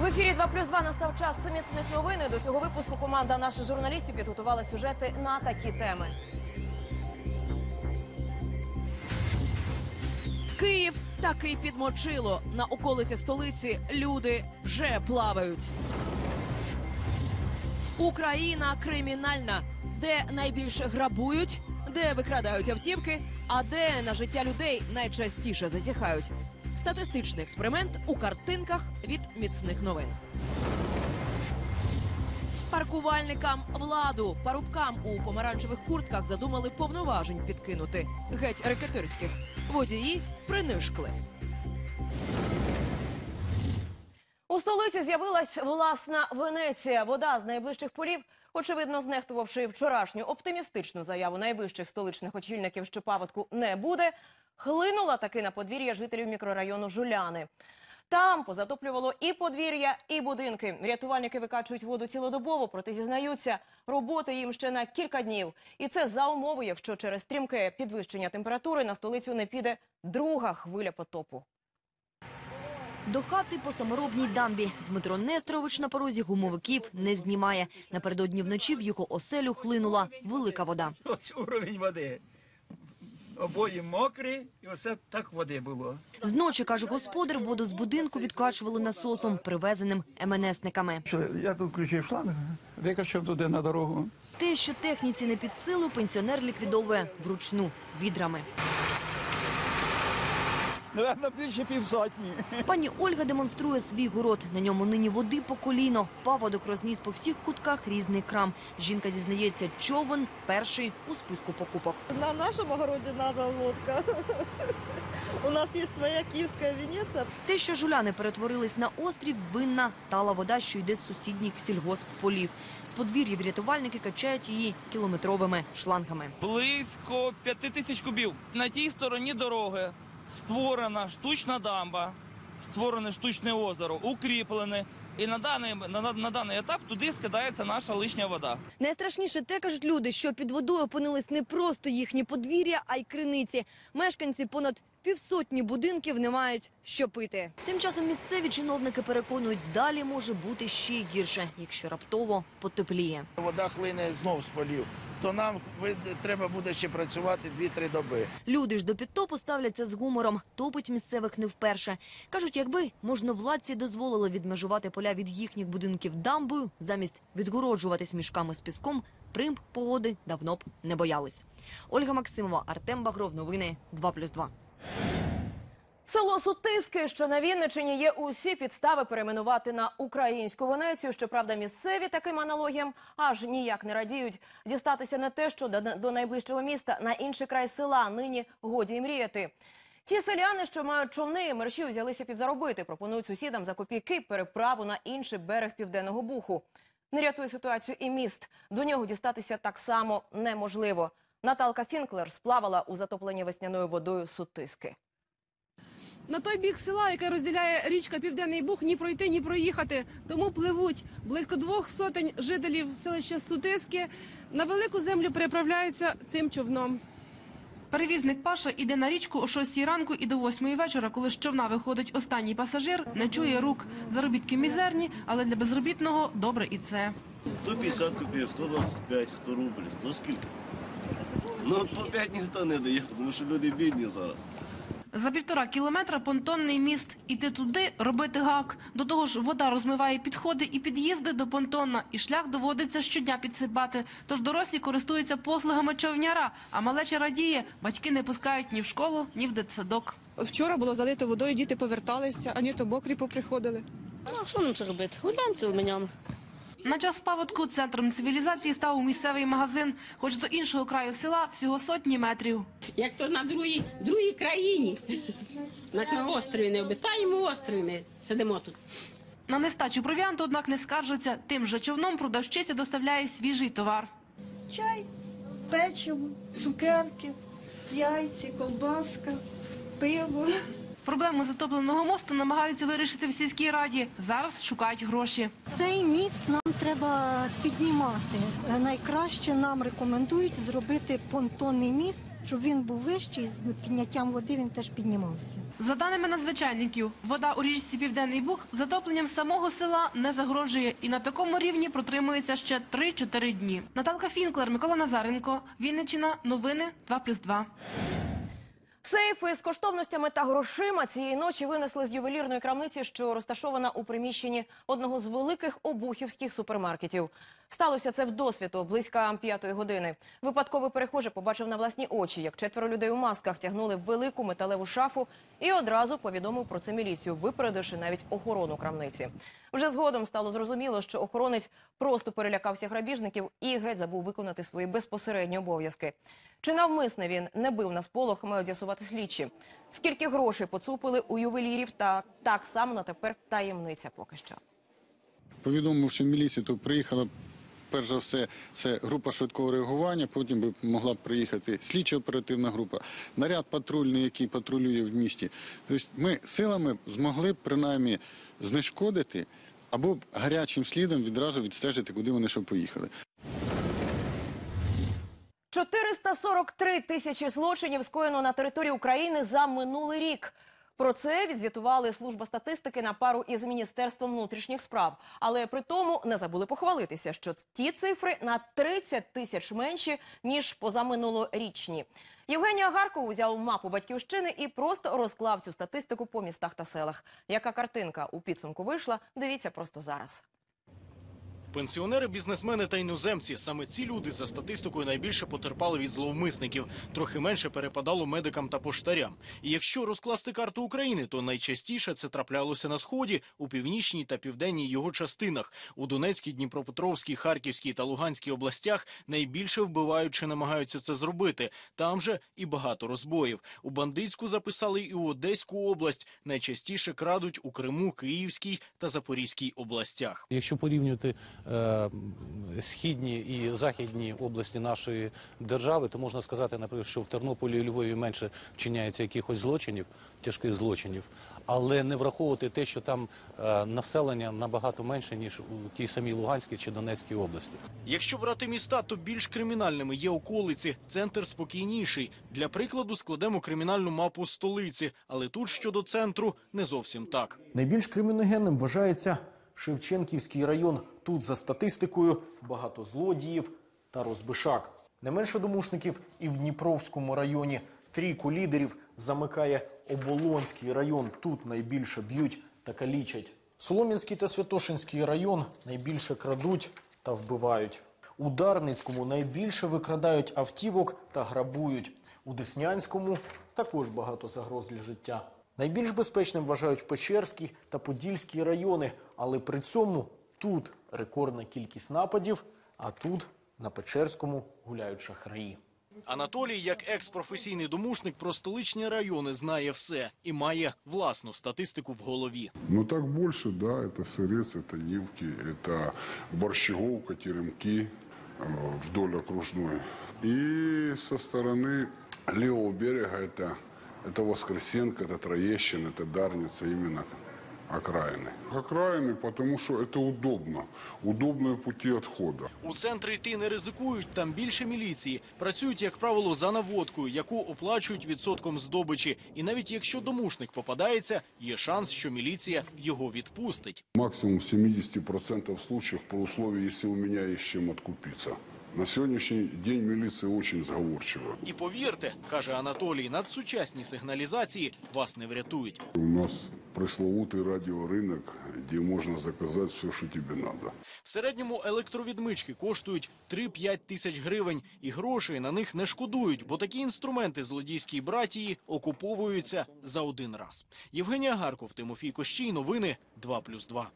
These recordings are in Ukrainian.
В ефірі 2 плюс 2 настав час міцних новин. До цього випуску команда наших журналістів підготувала сюжети на такі теми. Київ таки підмочило. На околицях столиці люди вже плавають. Україна кримінальна, де найбільше грабують, де викрадають автівки, а де на життя людей найчастіше зазіхають. Статистичний експеримент у картинках від міцних новин. Паркувальникам владу, парубкам у помаранчевих куртках задумали повноважень підкинути. Геть рекетирських. Водії принишкли. У столиці з'явилась власна Венеція. Вода з найближчих полів, очевидно, знехтувавши вчорашню оптимістичну заяву найвищих столичних очільників, що паводку не буде, хлинула таки на подвір'я жителів мікрорайону Жуляни. Там позатоплювало і подвір'я, і будинки. Рятувальники викачують воду цілодобово, проте зізнаються, роботи їм ще на кілька днів. І це за умови, якщо через стрімке підвищення температури на столицю не піде друга хвиля потопу. До хати по саморобній дамбі. Дмитро Нестерович на порозі гумовиків не знімає. Напередодні вночі в його оселю хлинула велика вода. Ось уровень води. Обої мокрі, і оце так води було. Зночі, каже господар, воду з будинку відкачували насосом, привезеним МНСниками. Я тут включив шланг, викачав туди на дорогу. Те, що техніці не під силу, пенсіонер ліквідовує вручну відрами. Наверно, більше півсотні. Пані Ольга демонструє свій город. На ньому нині води по коліно. Паводок розніс по всіх кутках різний крам. Жінка зізнається, човен перший у списку покупок. На нашем огороде надо лодка. У нас есть своя киевская Венеция. Те, що жуляни перетворились на острів, винна тала вода, що йде з сусідніх сільгоспполів. З подвір'їв рятувальники качають її кілометровими шлангами. Близько п'яти тисяч кубів. На тій стороні дороги створена штучна дамба, створене штучне озеро, укріплене. І на даний, на, на даний етап туди скидається наша лишня вода. Найстрашніше те, кажуть люди, що під водою опинились не просто їхні подвір'я, а й криниці. Мешканці понад півсотні будинків не мають що пити. Тим часом місцеві чиновники переконують, далі може бути ще й гірше, якщо раптово потепліє. Вода хлине знов з полів, то нам треба буде ще працювати 2-3 доби. Люди ж до підтопу ставляться з гумором, топить місцевих не вперше. Кажуть, якби можновладці дозволили відмежувати поля від їхніх будинків дамбою, замість відгороджуватись мішками з піском, примп погоди давно б не боялись. Ольга Максимова, Артем Багров, новини 2+,2. Село Сутиски, що на Вінничині, є усі підстави перейменувати на українську Венецію. Щоправда, місцеві таким аналогіям аж ніяк не радіють. Дістатися не те, що до, найближчого міста на інший край села нині годі й мріяти. Ті селяни, що мають човни мерші, взялися підзаробити. Пропонують сусідам за копійки переправу на інший берег південного буху. Не рятує ситуацію і міст. До нього дістатися так само неможливо. Наталка Фінклер сплавала у затопленні весняною водою Сутиски. На той бік села, яке розділяє річка Південний Буг, ні пройти, ні проїхати. Тому пливуть близько двох сотень жителів селища Сутиски. На велику землю переправляються цим човном. Перевізник Паша іде на річку о 6 ранку і до 8 вечора, коли з човна виходить останній пасажир, не чує рук. Заробітки мізерні, але для безробітного добре і це. Хто 50 копійок, хто 25, хто рубль, хто скільки. Ну, по 5 ніхто не дає, тому що люди бідні зараз. За півтора кілометра понтонний міст. Іти туди, робити гак. До того ж, вода розмиває підходи і під'їзди до понтона, і шлях доводиться щодня підсипати. Тож дорослі користуються послугами човняра, а малеча радіє. Батьки не пускають ні в школу, ні в дитсадок. Вчора було залито водою, діти поверталися, а ні то мокрі поприходили. Ну, а що нам ще робити? Гуляємо цілими днями. На час паводку центром цивілізації став місцевий магазин, хоч до іншого краю села всього сотні метрів. Як то на другій, другій країні. Як на острові не обитаємо острові, ми сидимо тут. На нестачу провіанту, однак, не скаржаться. Тим же човном продавщиця доставляє свіжий товар. Чай, печиво, цукерки, яйці, колбаска, пиво. Проблему затопленого мосту намагаються вирішити в сільській раді. Зараз шукають гроші. Цей міст нам треба піднімати. Е, Найкраще нам рекомендують зробити понтонний міст, щоб він був вищий, з підняттям води він теж піднімався. За даними надзвичайників, вода у річці Південний Буг затопленням самого села не загрожує і на такому рівні протримується ще 3-4 дні. Наталка Фінклер, Микола Назаренко, Вінниччина, новини 2+,2. Сейфи з коштовностями та грошима цієї ночі винесли з ювелірної крамниці, що розташована у приміщенні одного з великих обухівських супермаркетів. Сталося це в досвіду близько п'ятої години. Випадковий перехожий побачив на власні очі, як четверо людей у масках тягнули велику металеву шафу і одразу повідомив про це міліцію, випередивши навіть охорону крамниці. Вже згодом стало зрозуміло, що охоронець просто перелякався грабіжників і геть забув виконати свої безпосередні обов'язки. Чи навмисне він не бив на сполох, мають з'ясувати слідчі. Скільки грошей поцупили у ювелірів, та так само на тепер таємниця поки що. Повідомивши міліцію, то приїхала перш за все це група швидкого реагування. Потім би могла б приїхати слідчо-оперативна група, наряд патрульний, який патрулює в місті. Тобто ми силами змогли б принаймні знешкодити або гарячим слідом відразу відстежити, куди вони що поїхали. 443 тисячі злочинів скоєно на території України за минулий рік. Про це відзвітували служба статистики на пару із міністерством внутрішніх справ. Але при тому не забули похвалитися, що ті цифри на 30 тисяч менші ніж позаминулорічні. Євгенія Гарко узяв мапу батьківщини і просто розклав цю статистику по містах та селах. Яка картинка у підсумку вийшла? Дивіться просто зараз. Пенсіонери, бізнесмени та іноземці саме ці люди за статистикою найбільше потерпали від зловмисників. Трохи менше перепадало медикам та поштарям. І якщо розкласти карту України, то найчастіше це траплялося на сході, у північній та південній його частинах. У Донецькій, Дніпропетровській, Харківській та Луганській областях найбільше вбивають чи намагаються це зробити. Там же і багато розбоїв. У бандитську записали і у Одеську область. Найчастіше крадуть у Криму, Київській та Запорізькій областях. Якщо порівнювати східні і західні області нашої держави, то можна сказати, наприклад, що в Тернополі і Львові менше вчиняється якихось злочинів, тяжких злочинів, але не враховувати те, що там е, населення набагато менше ніж у тій самій Луганській чи Донецькій області. Якщо брати міста, то більш кримінальними є околиці. Центр спокійніший. Для прикладу складемо кримінальну мапу столиці, але тут щодо центру не зовсім так. Найбільш криміногенним вважається Шевченківський район. Тут за статистикою багато злодіїв та розбишак. Не менше домушників і в Дніпровському районі. Трійку лідерів замикає Оболонський район. Тут найбільше б'ють та калічать. Солом'янський та Святошинський район найбільше крадуть та вбивають. У Дарницькому найбільше викрадають автівок та грабують. У Деснянському також багато загроз для життя. Найбільш безпечним вважають Печерський та Подільський райони, але при цьому тут рекордна кількість нападів, а тут на Печерському гуляють шахраї. Анатолій, як екс-професійний домушник про столичні райони, знає все і має власну статистику в голові. Ну так больше, да, это Сырец, это Нивки, это Борщеговка, Теремки э, вдоль окружной. И со стороны левого берега это, это Воскресенко, это Троещин, это Дарница, именно окраины. Окраины, потому что это удобно, удобные пути отхода. У центр йти не ризикують, там більше міліції. Працюють, як правило, за наводкою, яку оплачують відсотком здобичі. І навіть якщо домушник попадається, є шанс, що міліція його відпустить. Максимум в 70% случаев при условии, если у меня есть чем откупиться. На сегодняшний день милиция очень сговорчива. І повірте, каже Анатолій, надсучасні сигналізації вас не врятують. У нас пресловутый радиорынок, где можно заказать все, что тебе надо. В середньому електровідмички коштують 3-5 тисяч гривень, і грошей на них не шкодують, бо такі інструменти злодійській братії окуповуються за один раз. Євгенія Гарков, Тимофій Кощій, новини 2+,2.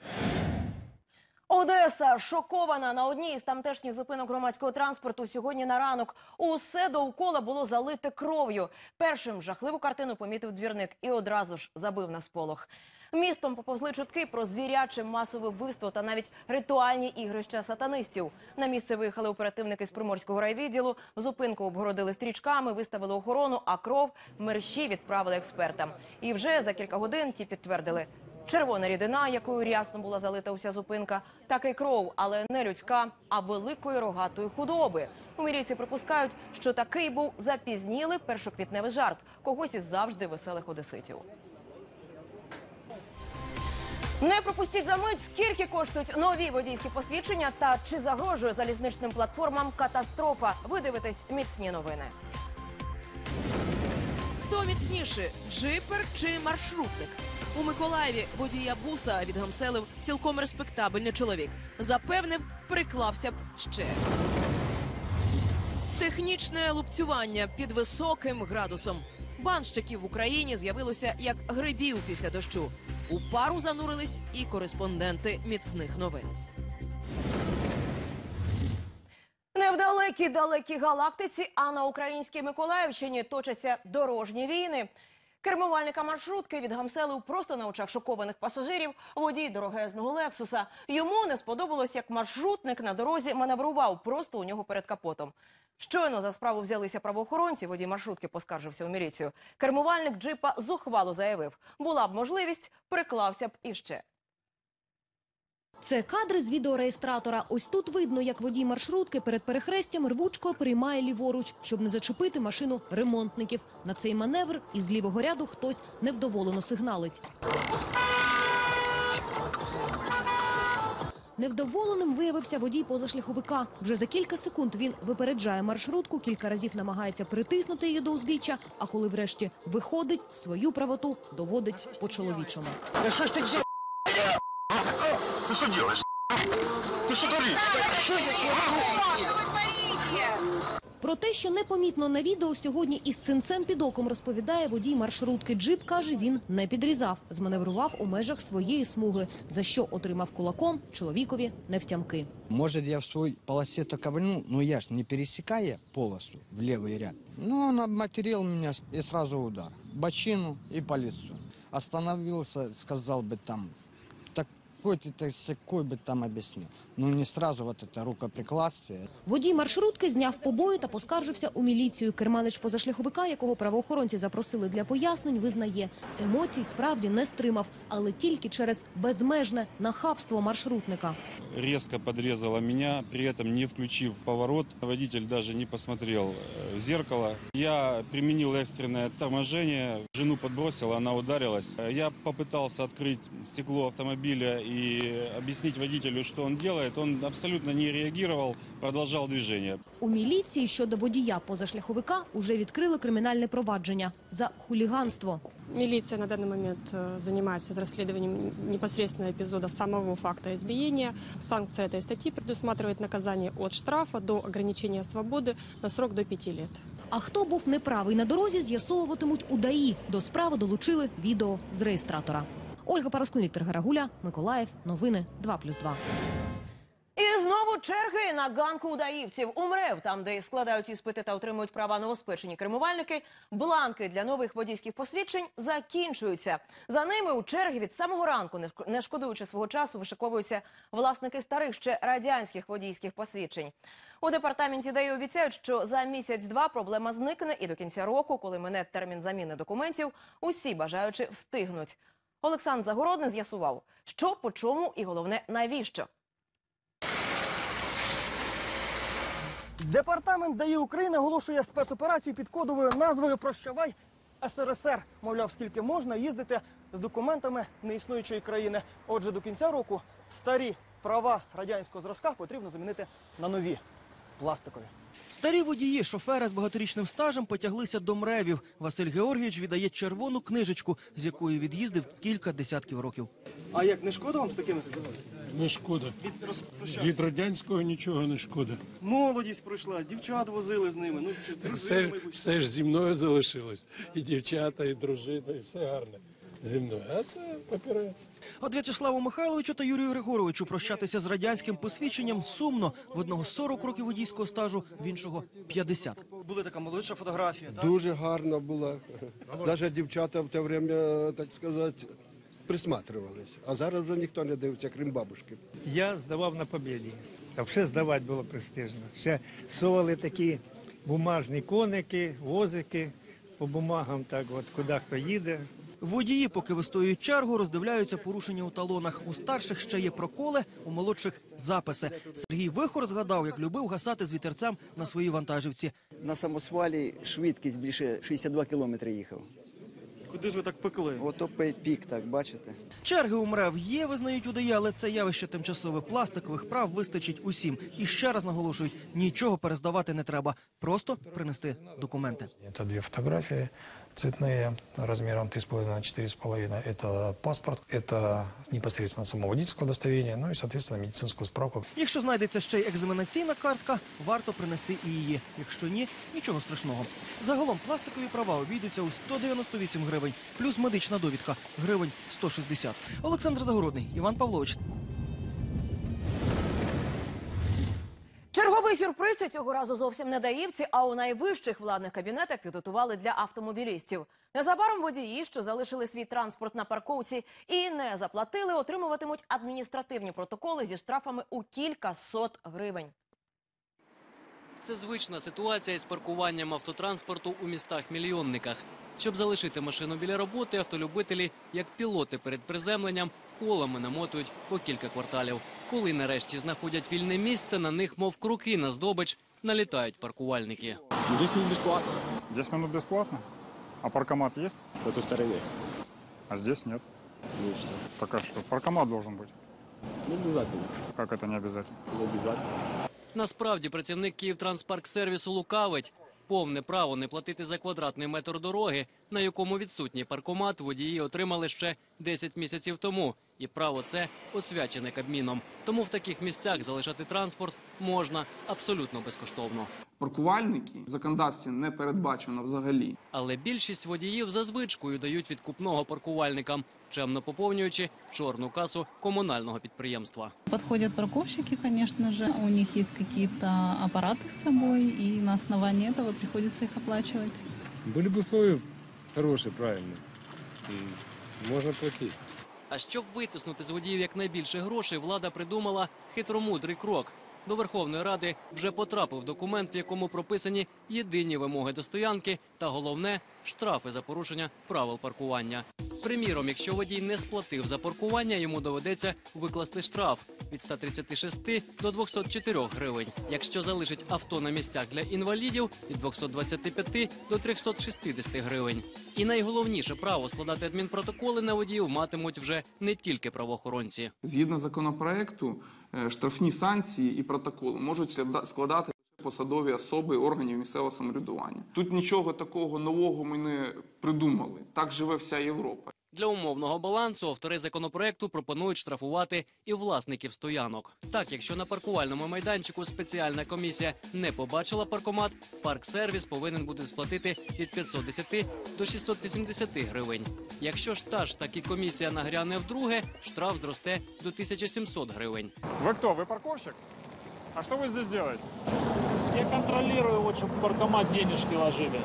Одеса шокована на одній із тамтешніх зупинок громадського транспорту. Сьогодні на ранок усе довкола було залите кров'ю. Першим жахливу картину помітив двірник і одразу ж забив на сполох. Містом поповзли чутки про звіряче масове вбивство та навіть ритуальні ігрища сатанистів. На місце виїхали оперативники з приморського райвідділу. Зупинку обгородили стрічками, виставили охорону, а кров мерщі відправили експертам. І вже за кілька годин ті підтвердили Червона рідина, якою рясно була залита уся зупинка, так і кров, але не людська, а великої рогатої худоби. У міліції припускають, що такий був запізнілий першоквітневий жарт когось із завжди веселих одеситів. Не пропустіть за мить, скільки коштують нові водійські посвідчення та чи загрожує залізничним платформам катастрофа. Ви дивитесь міцні новини. Хто міцніший джипер чи маршрутник? У Миколаєві водія буса відгамселив цілком респектабельний чоловік. Запевнив, приклався б ще. Технічне лупцювання під високим градусом. Банщиків в Україні з'явилося як грибів після дощу. У пару занурились і кореспонденти міцних новин. Далекій далекій галактиці, а на українській Миколаївщині точаться дорожні війни. Кермувальника маршрутки відгамселив просто на очах шокованих пасажирів водій дорогезного лексуса. Йому не сподобалось, як маршрутник на дорозі маневрував просто у нього перед капотом. Щойно за справу взялися правоохоронці. Водій маршрутки поскаржився у міліцію. Кермувальник джипа зухвало заявив: була б можливість, приклався б іще. Це кадри з відеореєстратора. Ось тут видно, як водій маршрутки перед перехрестям рвучко приймає ліворуч, щоб не зачепити машину ремонтників. На цей маневр із лівого ряду хтось невдоволено сигналить. Невдоволеним виявився водій позашляховика. Вже за кілька секунд він випереджає маршрутку, кілька разів намагається притиснути її до узбіччя, а коли врешті виходить, свою правоту доводить по-чоловічому. Да что ж ты делаешь? Ты что делаешь? Ты что творишь? Что Про те, що непомітно на відео сьогодні із синцем під оком розповідає водій маршрутки. Джип каже, він не підрізав, зманеврував у межах своєї смуги, за що отримав кулаком чоловікові невтямки. Может, я в свой полосе то ковыльну, но я ж не пересекая полосу в левый ряд. Ну, он обматерил меня и сразу удар. Бочину и по лицу. Остановился, сказал бы там, такой-то, такой бы там объяснил. Ну, не сразу вот это рукоприкладствие. Водій маршрутки зняв побої та поскаржився у міліцію. Керманич позашляховика, якого правоохоронці запросили для пояснень, визнає, емоцій справді не стримав, але тільки через безмежне нахабство маршрутника. резко подрезала меня, при этом не включив поворот. Водитель даже не посмотрел э, в зеркало. Я применил экстренное торможение, жену подбросила, она ударилась. Э, Я попытался открыть стекло автомобиля и объяснить водителю, что он делает. Он абсолютно не реагировал, продолжал движение. У міліції щодо водія позашляховика уже відкрили кримінальне провадження за хуліганство. Милиция на данный момент э, занимается расследованием непосредственно эпизода самого факта избиения. Санкция этой статьи предусматривает наказание от штрафа до ограничения свободы на срок до пяти лет. А хто був неправий на дорозі, з'ясовуватимуть у ДАІ. До справи долучили відео з реєстратора. Ольга Параскун, Віктор Гарагуля, Миколаїв. Новини 2+,2. І знову черги на ганку удаївців. Умрев, там, де складають іспити та отримують права новоспечені кермувальники, бланки для нових водійських посвідчень закінчуються. За ними у черги від самого ранку, не шкодуючи свого часу, вишиковуються власники старих ще радянських водійських посвідчень. У департаменті ДАІ обіцяють, що за місяць-два проблема зникне, і до кінця року, коли мине термін заміни документів, усі бажаючи встигнуть. Олександр Загородний з'ясував, що по чому і головне навіщо. Департамент ДАІ України оголошує спецоперацію під кодовою назвою Прощавай СРСР. Мовляв, скільки можна їздити з документами неіснуючої країни. Отже, до кінця року старі права радянського зразка потрібно замінити на нові пластикові. Старі водії, шофери з багаторічним стажем потяглися до мревів. Василь Георгійович віддає червону книжечку, з якою від'їздив кілька десятків років. А як не шкода вам з такими? Не шкода. Від радянського нічого не шкода. Молодість пройшла, дівчат возили з ними. Ну чи Все ж, все ж зі мною залишилось. І дівчата, і дружина, і все гарне зі мною. А це папірець. От В'ячеславу Михайловичу та Юрію Григоровичу прощатися з радянським посвідченням сумно. В одного 40 років водійського стажу, в іншого 50. Була така молодша фотографія. Так? Дуже гарна була. Навіть дівчата в те время, так сказати, присматривались. А зараз вже ніхто не дивиться, крім бабушки. Я здавав на побіді. А все здавати було престижно. Ще совали такі бумажні коники, возики по бумагам, так от куди хто їде. Водії, поки вистоюють чергу, роздивляються порушення у талонах. У старших ще є проколи, у молодших записи. Сергій Вихор згадав, як любив гасати з вітерцем на своїй вантажівці. На самосвалі швидкість більше 62 кілометри їхав. Куди ж ви так пекли? Ото пік, так бачите. Черги у МРЕВ є, визнають удає, але це явище тимчасове. Пластикових прав вистачить усім. І ще раз наголошують, нічого перездавати не треба. Просто принести документи. Це дві фотографии цветные размером 3,5 на 4,5. Это паспорт, это непосредственно само водительское удостоверение, ну и, соответственно, медицинскую справку. Якщо знайдеться ще й екзаменаційна картка, варто принести і її. Якщо ні, нічого страшного. Загалом пластикові права обійдуться у 198 гривень, плюс медична довідка гривень 160. Олександр Загородний, Іван Павлович. Черговий сюрприз цього разу зовсім не даївці, а у найвищих владних кабінетах підготували для автомобілістів. Незабаром водії, що залишили свій транспорт на парковці і не заплатили, отримуватимуть адміністративні протоколи зі штрафами у кілька сот гривень. Це звична ситуація із паркуванням автотранспорту у містах-мільйонниках. Щоб залишити машину біля роботи, автолюбителі, як пілоти перед приземленням, колами намотують по кілька кварталів. Коли нарешті знаходять вільне місце, на них, мов круки на здобич, налітають паркувальники. Здесь не бесплатно. 10 минут бесплатно? А паркомат есть? В эту стороне. А здесь нет. Ну что? Так а что? Паркомат должен быть. Не обов'язково. Как это не обязательно? Не обов'язково. Насправді працівник Київтранспарксервісу лукавить. Повне право не платити за квадратний метр дороги, на якому відсутній паркомат, водії отримали ще 10 місяців тому. І право це освячене Кабміном. Тому в таких місцях залишати транспорт можна абсолютно безкоштовно. Паркувальники в законодавстві не передбачено взагалі. Але більшість водіїв за звичкою дають відкупного паркувальникам, чемно поповнюючи чорну касу комунального підприємства. Подходят парковщики, конечно же, у них есть какие-то аппараты с собой, и на основании этого приходится их оплачивать. Были бы условия хорошие, правильные. И можно платить. А щоб витиснути з водіїв якнайбільше грошей, влада придумала хитромудрий крок. До Верховної Ради вже потрапив документ, в якому прописані єдині вимоги до стоянки та головне штрафи за порушення правил паркування. Приміром, якщо водій не сплатив за паркування, йому доведеться викласти штраф від 136 до 204 гривень. Якщо залишить авто на місцях для інвалідів від 225 до 360 гривень. І найголовніше право складати адмінпротоколи на водіїв матимуть вже не тільки правоохоронці. Згідно законопроекту, е, штрафні санкції і протоколи можуть складати посадові особи органів місцевого самоврядування. Тут нічого такого нового ми не придумали. Так живе вся Європа. Для умовного балансу автори законопроекту пропонують штрафувати і власників стоянок. Так, якщо на паркувальному майданчику спеціальна комісія не побачила паркомат, парксервіс повинен буде сплатити від 510 до 680 гривень. Якщо ж та ж таки комісія нагряне вдруге, штраф зросте до 1700 гривень. Вы кто? Вы парковщик? А что вы здесь делаете? Я контролирую, вот, чтобы в паркомат денежки ложили.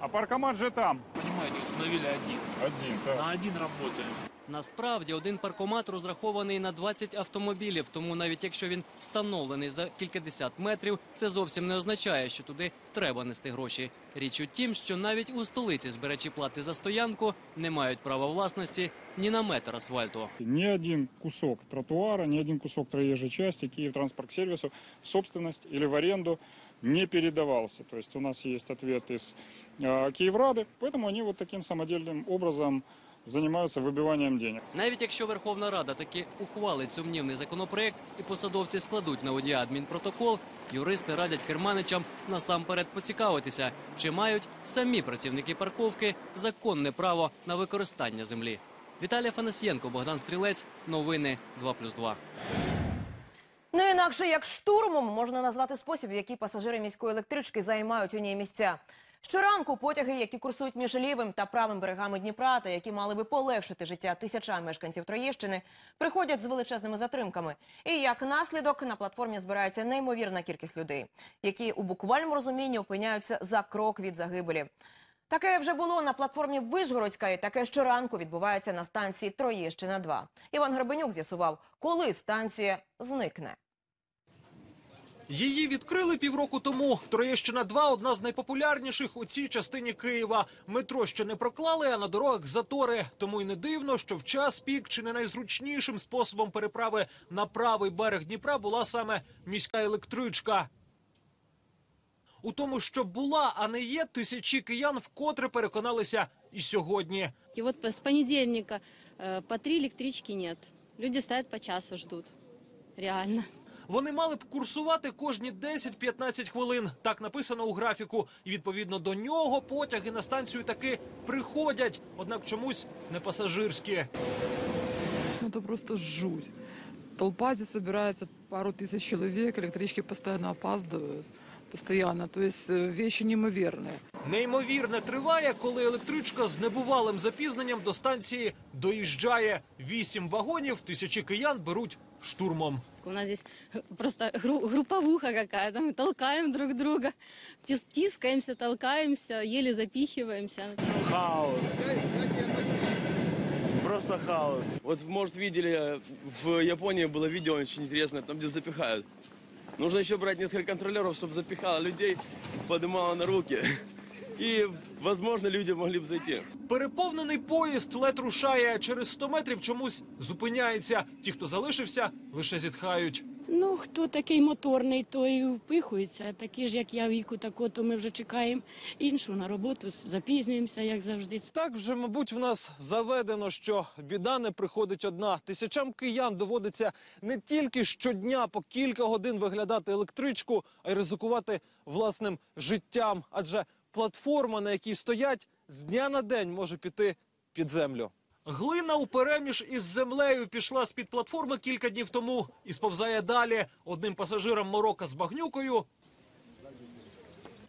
А паркомат же там. Понимаете, установили один. Один, так. На один работаем. Насправді один паркомат розрахований на 20 автомобілів, тому навіть якщо він встановлений за кількадесят метрів, це зовсім не означає, що туди треба нести гроші. Річ у тім, що навіть у столиці збирачі плати за стоянку не мають права власності ні на метр асфальту. Ни один кусок тротуара, ни один кусок проезжей части Киевтранспорт-сервису в собственность или в аренду не передавался. То есть у нас есть ответ из э, Киеврады, поэтому они вот таким самодельным образом занимаются выбиванием денег. Навіть якщо Верховна Рада таки ухвалить сумнівний законопроект і посадовці складуть на водія адмінпротокол, юристи радять керманичам насамперед поцікавитися, чи мають самі працівники парковки законне право на використання землі. Віталій Фанасьєнко, Богдан Стрілець. Новини 2+,2. Не інакше як штурмом можна назвати спосіб, в який пасажири міської електрички займають у ній місця. Щоранку потяги, які курсують між лівим та правим берегами Дніпра, та які мали би полегшити життя тисячам мешканців Троєщини, приходять з величезними затримками. І як наслідок на платформі збирається неймовірна кількість людей, які у буквальному розумінні опиняються за крок від загибелі. Таке вже було на платформі Вишгородська, і таке щоранку відбувається на станції Троєщина 2 Іван Гребенюк з'ясував, коли станція зникне. Її відкрили півроку тому. Троєщина 2 – одна з найпопулярніших у цій частині Києва. Метро ще не проклали, а на дорогах затори. Тому й не дивно, що в час пік чи не найзручнішим способом переправи на правий берег Дніпра була саме міська електричка. У тому, що була, а не є, тисячі киян вкотре переконалися і сьогодні. И вот с понедельника э, по три электрички нет. Люди стоят по часу ждут. Реально. Вони мали б курсувати кожні 10-15 хвилин. Так написано у графіку. І відповідно до нього потяги на станцію таки приходять, однак чомусь не пасажирські. Ну, это просто жуть. Толпа здесь собирается, пару тысяч человек, электрички постоянно опаздывают. Постоянно, то есть э, вещи неимоверные. Неймовірне триває, коли електричка з небувалим запізненням до станції доїжджає. Вісім вагонів, тисячі киян беруть штурмом. У нас здесь э, просто гру- групповуха какая-то. Мы толкаем друг друга, тис- тискаемся, толкаемся, еле запихиваемся. Хаос. Просто хаос. Вот, может, видели, в Японии было видео очень интересное, там, где запихают. Нужно еще брать несколько контролеров, чтобы запихало людей, поднимало на руки. І, возможно, люди могли б зайти. Переповнений поїзд ледь рушає, через 100 метрів чомусь зупиняється. Ті, хто залишився, лише зітхають. Ну, хто такий моторний, той впихується. Такі ж, як я віку, тако, то ми вже чекаємо іншу на роботу, запізнюємося, як завжди. Так вже, мабуть, в нас заведено, що біда не приходить одна. Тисячам киян доводиться не тільки щодня по кілька годин виглядати електричку, а й ризикувати власним життям. Адже платформа, на якій стоять, з дня на день може піти під землю. Глина у переміж із землею пішла з під платформи кілька днів тому і сповзає далі. Одним пасажирам морока з багнюкою.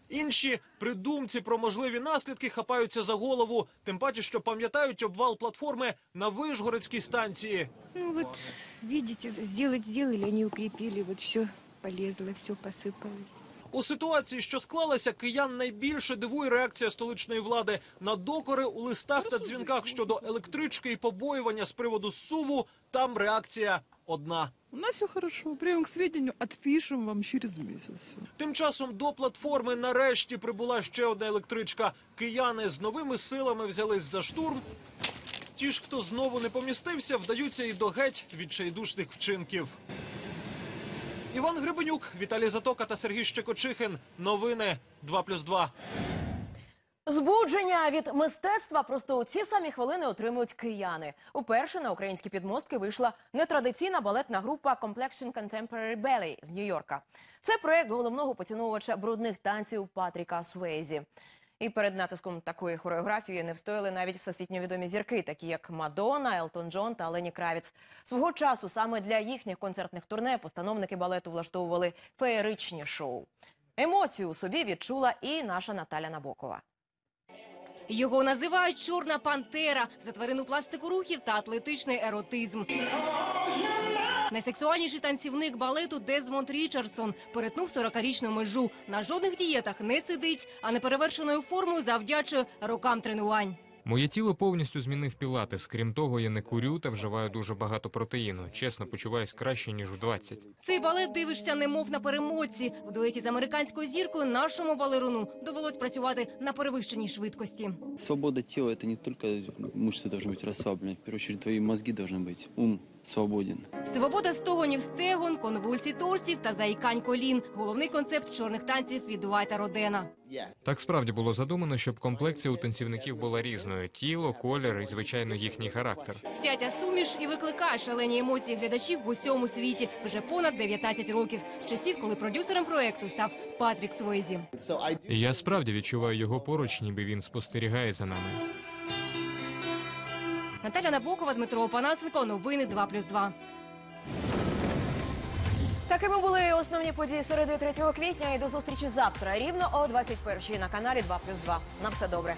Інші придумці про можливі наслідки хапаються за голову, тим паче, що пам'ятають обвал платформи на Вишгородській станції. Ну вот, видите, сделать сделали, они укрепили, вот все полезло, все посыпалось. У ситуації, що склалася, киян найбільше дивує реакція столичної влади на докори у листах та дзвінках щодо електрички і побоювання з приводу суву. Там реакція одна. У нас все хорошо, примем к сведению, отпишем вам через месяц. всё. Тим часом до платформи нарешті прибула ще одна електричка. Кияни з новими силами взялись за штурм. Ті ж, хто знову не помістився, вдаються і до геть відчайдушних вчинків. Іван Гребенюк, Віталій Затока та Сергій Щекочихин. Новини 2+,2. Збудження від мистецтва просто у ці самі хвилини отримують кияни. Уперше на українські підмостки вийшла нетрадиційна балетна група Complexion Contemporary Ballet з Нью-Йорка. Це проект головного поціновувача брудних танців Патріка Суейзі. І перед натиском такої хореографії не встояли навіть всесвітньо відомі зірки, такі як Мадонна, Елтон Джон та Лені Кравіц. Свого часу саме для їхніх концертних турне постановники балету влаштовували феєричні шоу. Емоцію у собі відчула і наша Наталя Набокова. Його називають чорна пантера за тварину пластику рухів та атлетичний еротизм. Найсексуальніший танцівник балету Дезмонд Річардсон перетнув 40-річну межу. На жодних дієтах не сидить, а неперевершеною формою завдячує рокам тренувань. Моє тіло повністю змінив пілатес. Крім того, я не курю та вживаю дуже багато протеїну. Чесно, почуваюсь краще ніж в 20. Цей балет дивишся немов на перемоці. В дуеті з американською зіркою нашому балеруну довелось працювати на перевищеній швидкості. Свобода тела – это не только мышцы должны быть расслаблены, в первую очередь твои мозги должны быть, ум свободен. Свобода стогонів стегон, конвульсій торсів та заїкань колін. Головний концепт чорних танців від Дуайта Родена. Так справді було задумано, щоб комплекція у танцівників була різною: тіло, колір і звичайно їхній характер. Вся ця суміш і викликає шалені емоції глядачів в усьому світі вже понад 19 років. З часів, коли продюсером проекту став Патрік Свойзі. І я справді відчуваю його поруч, ніби він спостерігає за нами. Наталя Набокова, Дмитро Опанасенко. Новини 2+,2. Такими були основні події середи 3 квітня. І до зустрічі завтра рівно о 21 на каналі 2+,2. На все добре.